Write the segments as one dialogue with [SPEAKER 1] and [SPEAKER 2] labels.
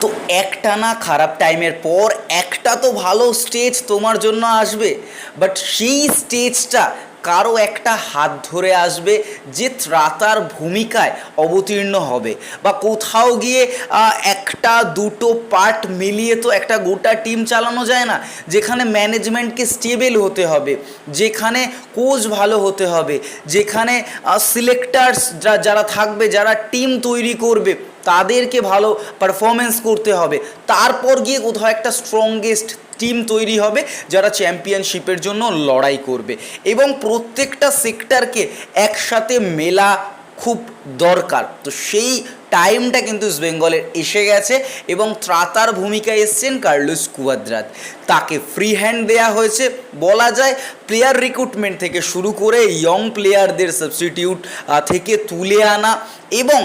[SPEAKER 1] তো একটা না খারাপ টাইমের পর একটা তো ভালো স্টেজ তোমার জন্য আসবে। বাট সেই স্টেজটা কারও একটা হাত ধরে আসবে যে ত্রাতার ভূমিকায় অবতীর্ণ হবে। বা কোথাও গিয়ে একটা, দুটো পার্ট মিলিয়ে তো একটা গোটা টিম চালানো যায় না। যেখানে ম্যানেজমেন্টকে স্টেবল হতে হবে, যেখানে কোচ ভালো হতে হবে, যেখানে সিলেক্টার্স যারা থাকবে, যারা টিম তৈরি করবে তাদেরকে ভালো পারফরমেন্স করতে হবে। তারপর গিয়ে কোথাও একটা স্ট্রংগেস্ট টিম তৈরি হবে, যারা চ্যাম্পিয়নশিপের জন্য লড়াই করবে। এবং প্রত্যেকটা সেক্টরকে একসাথে মেলা খুব দরকার। তো সেই টাইমটা কিন্তু ইস্ট বেঙ্গলের এসে গেছে এবং ত্রাতার ভূমিকায় এসছেন কার্লোস কুয়াদ্রাত। তাকে ফ্রি হ্যান্ড দেওয়া হয়েছে। বলা যায় প্লেয়ার রিক্রুটমেন্ট থেকে শুরু করে ইয়ং প্লেয়ারদের সাবস্টিটিউট থেকে তুলে আনা এবং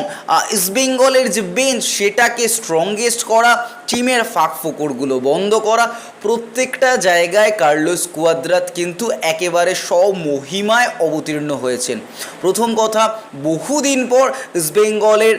[SPEAKER 1] ইস্টবেঙ্গলের যে বেঞ্চ সেটাকে স্ট্রংগেস্ট করা টিমের ফাঁক ফোকরগুলো বন্ধ করা। প্রত্যেকটা জায়গায় কার্লোস কুয়াদ্রাত কিন্তু একেবারে স্বমহিমায় অবতীর্ণ হয়েছেন। প্রথম কথা, বহুদিন পর ইস্টবেঙ্গলের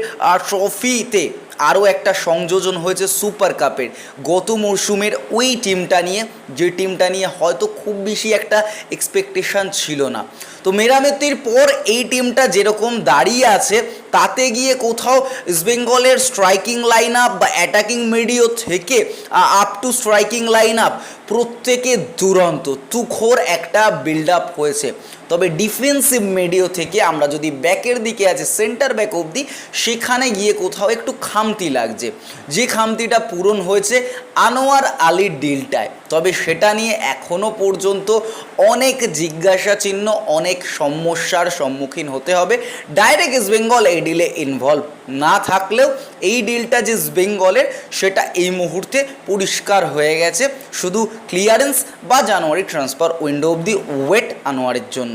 [SPEAKER 1] ট্রফিতে আরও একটা সংযোজন হয়েছে সুপার কাপের। গত মরশুমের ওই টিমটা নিয়ে, যে টিমটা নিয়ে হয়তো খুব বেশি একটা এক্সপেকটেশান ছিল না। তো মেরামতির পর এই টিমটা যেরকম দাঁড়িয়ে আছে তাতে গিয়ে কোথাও ইস্টবেঙ্গলের স্ট্রাইকিং লাইন আপ বা অ্যাটাকিং মিডিও থেকে up to striking line up প্রত্যেকে দুরন্ত, তুখোর একটা বিল্ড আপ হয়েছে। তবে ডিফেন্সিভ মিডিও থেকে আমরা যদি ব্যাকের দিকে আছে সেন্টার ব্যাক অবধি, সেখানে গিয়ে কোথাও একটু খামতি লাগছে। যে খামতিটা পূরণ হয়েছে আনোয়ার আলীর ডিলটায়। তবে সেটা নিয়ে এখনও পর্যন্ত অনেক জিজ্ঞাসা চিহ্ন অনেক সমস্যার সম্মুখীন হতে হবে। ডাইরেক্ট ইস্ট বেঙ্গল এই ডিলে ইনভলভ না থাকলেও এই ডিলটা যে বেঙ্গলের, সেটা এই মুহূর্তে পরিষ্কার হয়ে গেছে। শুধু ক্লিয়ারেন্স বা January transfer window of the wait আনোয়ারের জন্য।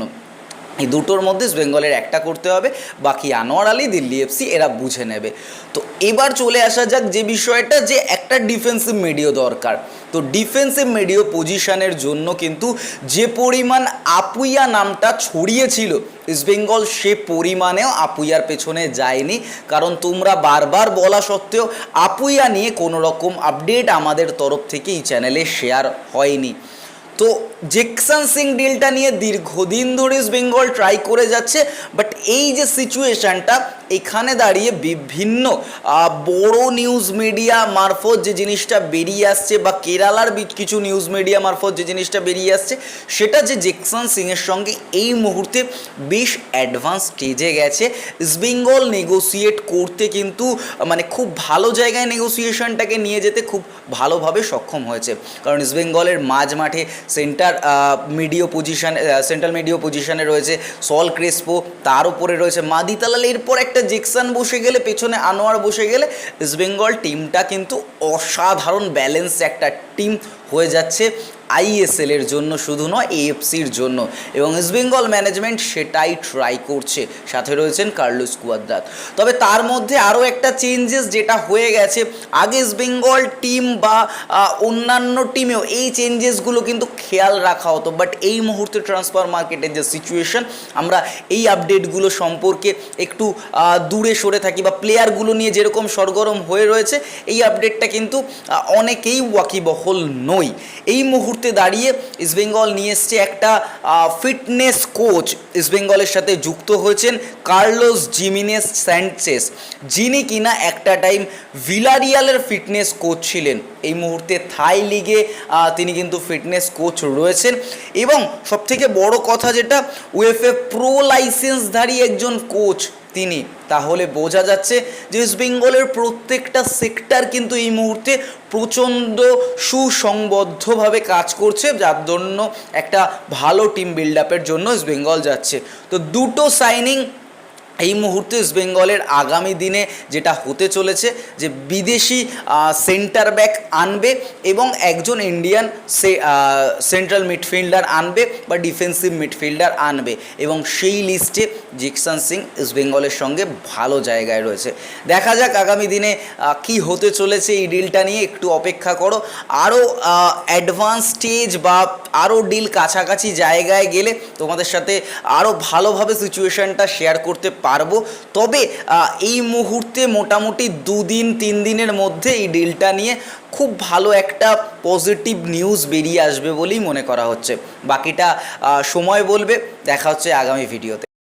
[SPEAKER 1] এই দুটোর মধ্যে বেঙ্গলের একটা করতে হবে, বাকি আনোয়ার আলী, দিল্লি এফসি এরা বুঝে নেবে। তো এবার চলে আসা যাক যে বিষয়টা যে একটা ডিফেন্সিভ মিডিও দরকার। তো ডিফেন্সিভ মিডিও পজিশনের জন্য কিন্তু যে পরিমাণ আপুইয়া নামটা ছড়িয়েছিল ইস্টবেঙ্গল সে পরিমাণেও আপুইয়ার পেছনে যায়নি। কারণ তোমরা বারবার বলা সত্ত্বেও আপুইয়া নিয়ে কোনো রকম আপডেট আমাদের তরফ থেকে এই চ্যানেলে শেয়ার হয়নি। তো জেকসন সিং ডিলটা নিয়ে দীর্ঘদিন ধরে ইস্ট বেঙ্গল ট্রাই করে যাচ্ছে, বাট এই যে সিচুয়েশানটা এখানে দাঁড়িয়ে বিভিন্ন বড় নিউজ মিডিয়া মারফত যে জিনিসটা বেরিয়ে আসছে বা কেরালার কিছু নিউজ মিডিয়া মারফত যে জিনিসটা বেরিয়ে আসছে, সেটা যে জেকসন সিংয়ের সঙ্গে এই মুহূর্তে বেশ অ্যাডভান্স স্টেজে গেছে। ইস্ট বেঙ্গল নেগোসিয়েট করতে কিন্তু মানে খুব ভালো জায়গায় নেগোসিয়েশনটাকে নিয়ে যেতে খুব ভালোভাবে সক্ষম হয়েছে। কারণ ইস্ট বেঙ্গলের মাঝ মাঠে সেন্টার মিডিও পজিশন সেন্ট্রাল মিডিও পজিশনে রয়েছে সল ক্রেসপো তার উপরে রয়েছে মাদি তালাল এরপর একটা জেকসান বসে গেলে, পেছনে আনোয়ার বসে গেলে ইস্ট বেঙ্গল টিমটা কিন্তু অসাধারণ ব্যালেন্স একটা টিম হয়ে যাচ্ছে আইএসএল এর জন্য শুধু নয় এএফসির জন্য। এবং ইস্ট বেঙ্গল ম্যানেজমেন্ট সেটাই ট্রাই করছে। সাথে রয়েছেন কার্লোস কুয়াদ্রাত তবে তার মধ্যে আরও একটা চেঞ্জেস যেটা হয়ে গেছে, আগে ইস্ট বেঙ্গল টিম বা অন্যান্য টিমেও এই চেঞ্জেসগুলো কিন্তু খেয়াল রাখা হতো। বাট এই মুহূর্তে ট্রান্সফার মার্কেটের যে সিচুয়েশন আমরা এই আপডেটগুলো সম্পর্কে একটু দূরে সরে থাকি বা প্লেয়ারগুলো নিয়ে যেরকম সরগরম হয়ে রয়েছে, এই আপডেটটা কিন্তু অনেকেই ওয়াকিবহল নই এই মুহূর্তে দাঁড়িয়ে ইস্টবেঙ্গল নিয়ে এসছে একটা ফিটনেস কোচ ইস্টবেঙ্গলের সাথে যুক্ত হয়েছেন কার্লোস জিমিনেস স্যান্চেস। যিনি কিনা একটা টাইম ভিলারিয়ালের ফিটনেস কোচ ছিলেন। এই মুহূর্তে থাই লিগে তিনি কিন্তু ফিটনেস কোচ রয়েছেন। এবং সবথেকে বড় কথা যেটা উএফএ প্রো লাইসেন্সধারী একজন কোচ তিনি। তাহলে বোঝা যাচ্ছে যে বেঙ্গলের প্রত্যেকটা সেক্টর কিন্তু এই মুহূর্তে প্রচণ্ড সুসংবদ্ধভাবে কাজ করছে, যার জন্য একটা ভালো টিম বিল্ড আপের জন্য বেঙ্গল যাচ্ছে। তো দুটো সাইনিং এই মুহূর্তে ইস্ট বেঙ্গলের আগামী দিনে যেটা হতে চলেছে, যে বিদেশি সেন্টার ব্যাক আনবে এবং একজন ইন্ডিয়ান সে সেন্ট্রাল মিডফিল্ডার আনবে বা ডিফেন্সিভ মিডফিল্ডার আনবে এবং সেই লিস্টে জিকসান সিং ইস্ট বেঙ্গলের সঙ্গে ভালো জায়গায় রয়েছে। দেখা যাক আগামী দিনে কি হতে চলেছে এই ডিলটা নিয়ে, একটু অপেক্ষা করো। আরও অ্যাডভান্স স্টেজ বা আরও ডিল কাছাকাছি জায়গায় গেলে তোমাদের সাথে আরও ভালোভাবে সিচুয়েশানটা শেয়ার করতে পারব। তবে এই মুহূর্তে মোটামুটি দুদিন, তিন দিনের মধ্যে এই ডিলটা নিয়ে খুব ভালো একটা পজিটিভ নিউজ বেরিয়ে আসবে বলেই মনে করা হচ্ছে। বাকিটা সময় বলবে। দেখা হচ্ছে আগামী ভিডিওতে